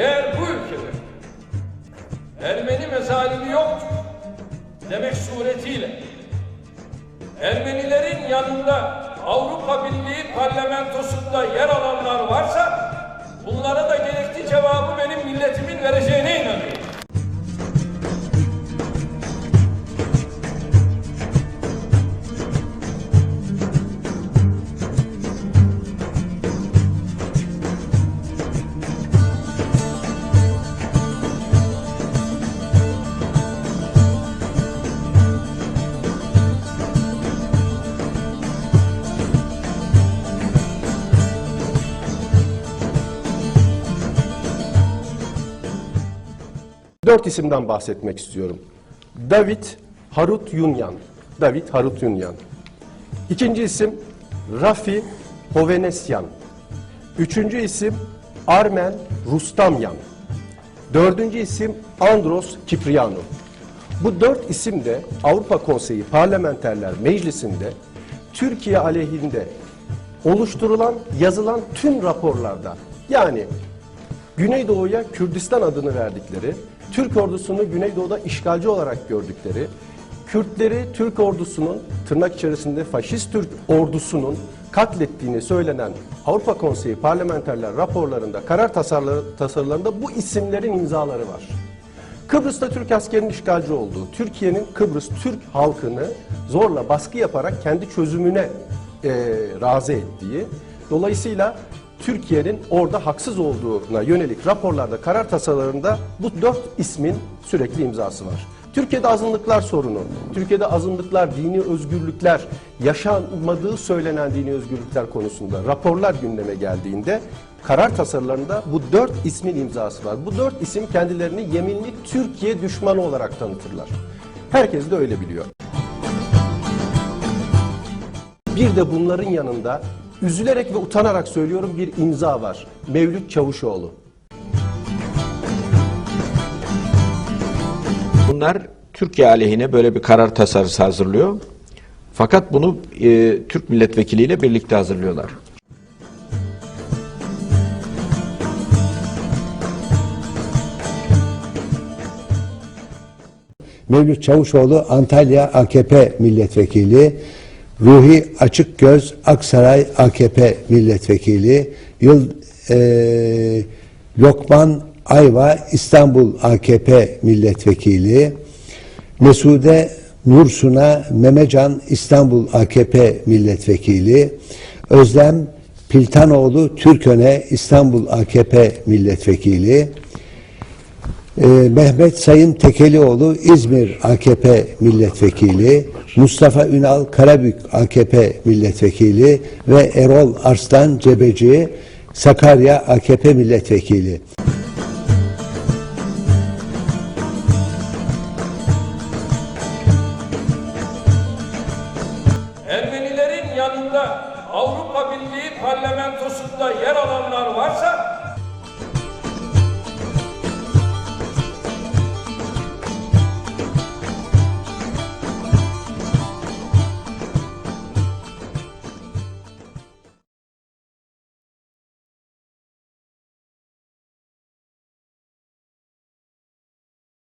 Eğer bu ülkede Ermeni mezalimi yoktur demek suretiyle Ermenilerin yanında Avrupa Birliği parlamentosunda yer alanlar varsa bunlara da gerekli cevabı benim milletimin vereceğine inanıyorum. Dört isimden bahsetmek istiyorum. David Harut Yunyan. David Harut Yunyan. İkinci isim Rafi Hovnesyan. Üçüncü isim Armen Rustamyan. Dördüncü isim Andros Kiprianou. Bu dört isim de Avrupa Konseyi Parlamenterler Meclisi'nde Türkiye aleyhinde oluşturulan, yazılan tüm raporlarda yani Güneydoğu'ya Kürdistan adını verdikleri, Türk ordusunu Güneydoğu'da işgalci olarak gördükleri, Kürtleri Türk ordusunun tırnak içerisinde faşist Türk ordusunun katlettiğini söylenen Avrupa Konseyi parlamenterler raporlarında, karar tasarları, tasarılarında bu isimlerin imzaları var. Kıbrıs'ta Türk askerinin işgalci olduğu, Türkiye'nin Kıbrıs Türk halkını zorla baskı yaparak kendi çözümüne e, razı ettiği, dolayısıyla Türkiye'nin orada haksız olduğuna yönelik raporlarda, karar tasarılarında bu dört ismin sürekli imzası var. Türkiye'de azınlıklar sorunu, Türkiye'de azınlıklar, dini özgürlükler, yaşanmadığı söylenen dini özgürlükler konusunda raporlar gündeme geldiğinde karar tasarılarında bu dört ismin imzası var. Bu dört isim kendilerini yeminli Türkiye düşmanı olarak tanıtırlar. Herkes de öyle biliyor. Bir de bunların yanında üzülerek ve utanarak söylüyorum bir imza var. Mevlüt Çavuşoğlu. Bunlar Türkiye aleyhine böyle bir karar tasarısı hazırlıyor. Fakat bunu e, Türk milletvekiliyle birlikte hazırlıyorlar. Mevlüt Çavuşoğlu Antalya AKP milletvekili, Ruhi Açıkgöz Aksaray AKP milletvekili, Yıl eee, Lokman Ayva İstanbul AKP milletvekili, Mesude Nursuna Memecan İstanbul AKP milletvekili, Özlem Piltanoğlu Türköne İstanbul AKP milletvekili, ee, Mehmet Sayın Tekelioğlu İzmir AKP milletvekili, Mustafa Ünal Karabük AKP milletvekili ve Erol Arslan Cebeci Sakarya AKP milletvekili. Ermenilerin yanında Avrupa Birliği parlamentosunda yer alanlar varsa